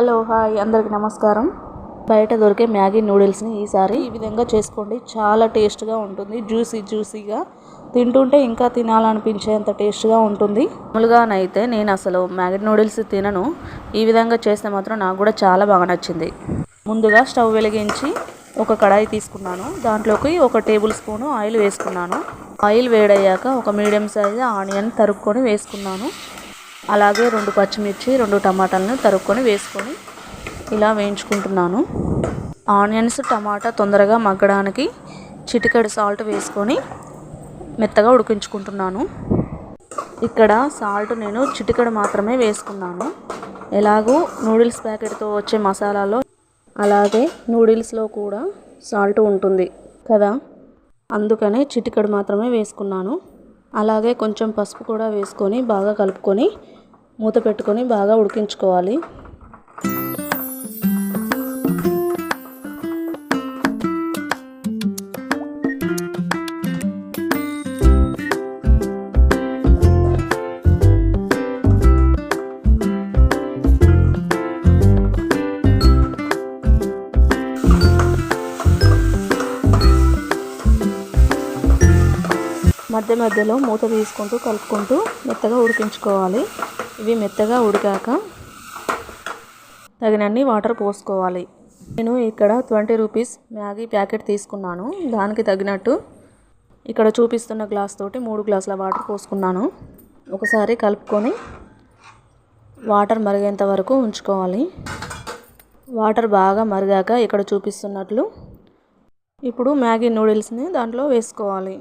Hello hi అందరికి నమస్కారం. బయట దొరికే మ్యాగీ నూడిల్స్ని ఈసారి ఈ విధంగా చేసుకోండి. చాలా టేస్ట్గా ఉంటుంది జ్యూసీ జ్యూసీగా. తింటుంటే ఇంకా తినాలనిపించేంత టేస్ట్గా ఉంటుంది. మామూలుగానైతే నేను అసలు మ్యాగీ నూడిల్స్ తినను. ఈ విధంగా చేస్తే మాత్రం నాకు కూడా చాలా బాగా నచ్చింది. ముందుగా స్టవ్ వెలిగించి ఒక కడాయి తీసుకున్నాను. దాంట్లోకి ఒక టేబుల్ స్పూను ఆయిల్ వేసుకున్నాను. ఆయిల్ వేడయ్యాక ఒక మీడియం సైజు ఆనియన్ తరుక్కొని వేసుకున్నాను. అలాగే రెండు పచ్చిమిర్చి రెండు టమాటాలను తరుక్కొని వేసుకొని ఇలా వేయించుకుంటున్నాను. ఆనియన్స్ టమాటా తొందరగా మగ్గడానికి చిటికెడు సాల్ట్ వేసుకొని మెత్తగా ఉడికించుకుంటున్నాను. ఇక్కడ సాల్ట్ నేను చిటికెడు మాత్రమే వేసుకున్నాను. ఎలాగో నూడిల్స్ ప్యాకెట్తో వచ్చే మసాలాలో అలాగే నూడిల్స్లో కూడా సాల్ట్ ఉంటుంది కదా? అందుకనే చిటికెడు మాత్రమే వేసుకున్నాను. అలాగే కొంచెం పసుపు కూడా వేసుకొని బాగా కలుపుకొని మూత పెట్టుకొని బాగా ఉడికించుకోవాలి. మధ్య మధ్యలో మూత తీసుకుంటూ కలుపుకుంటూ మెత్తగా ఉడికించుకోవాలి. ఇవి మెత్తగా ఉడికాక తగినన్ని వాటర్ పోసుకోవాలి. నేను ఇక్కడ ట్వంటీ రూపీస్ మ్యాగీ ప్యాకెట్ తీసుకున్నాను. దానికి తగినట్టు ఇక్కడ చూపిస్తున్న గ్లాస్ తోటి మూడు గ్లాసుల వాటర్ పోసుకున్నాను. ఒకసారి కలుపుకొని వాటర్ మరిగేంత వరకు ఉంచుకోవాలి. వాటర్ బాగా మరిగాక ఇక్కడ చూపిస్తున్నట్లు ఇప్పుడు మ్యాగీ నూడిల్స్ని దాంట్లో వేసుకోవాలి.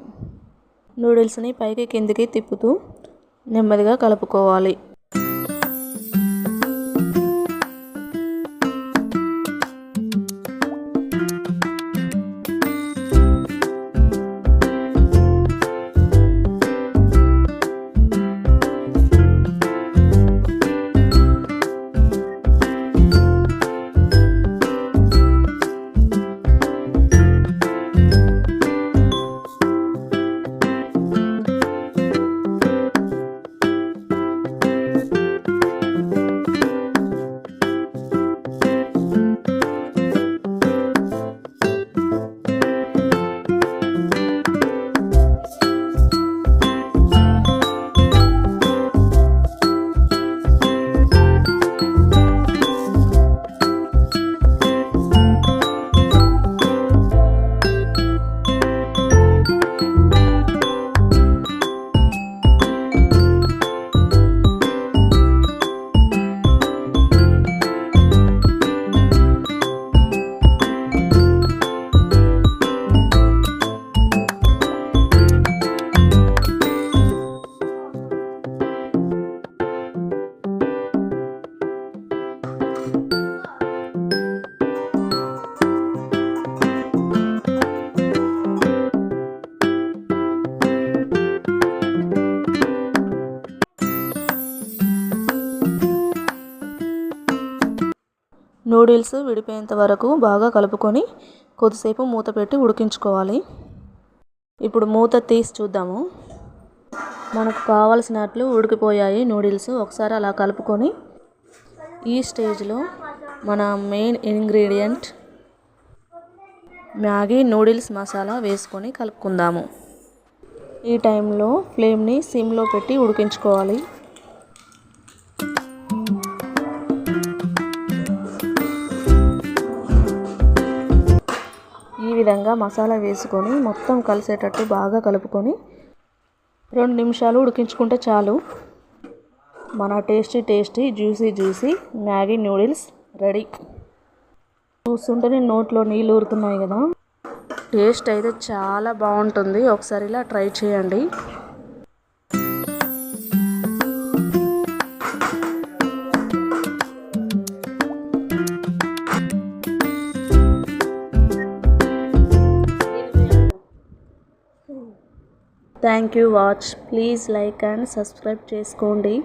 నూడిల్స్ని పైకి కిందికి తిప్పుతూ నెమ్మదిగా కలుపుకోవాలి. నూడిల్స్ విడిపోయేంత వరకు బాగా కలుపుకొని కొద్దిసేపు మూత పెట్టి ఉడికించుకోవాలి. ఇప్పుడు మూత తీసి చూద్దాము. మనకు కావలసినట్లు ఉడికిపోయాయి నూడిల్స్. ఒకసారి అలా కలుపుకొని ఈ స్టేజ్లో మన main ingredient Maggi noodles masala వేసుకొని కలుపుకుందాము. ఈ టైంలో ఫ్లేమ్ని సిమ్లో పెట్టి ఉడికించుకోవాలి. విధంగా మసాలా వేసుకొని మొత్తం కలిసేటట్టు బాగా కలుపుకొని రెండు నిమిషాలు ఉడికించుకుంటే చాలు. మన tasty tasty juicy juicy Maggi noodles ready. చూస్తుంటేనే నోట్లో నీళ్ళు ఊరుతున్నాయి కదా. టేస్ట్ అయితే చాలా బాగుంటుంది. ఒకసారి ఇలా ట్రై చేయండి. Thank you watch please like and subscribe చేసుకోండి.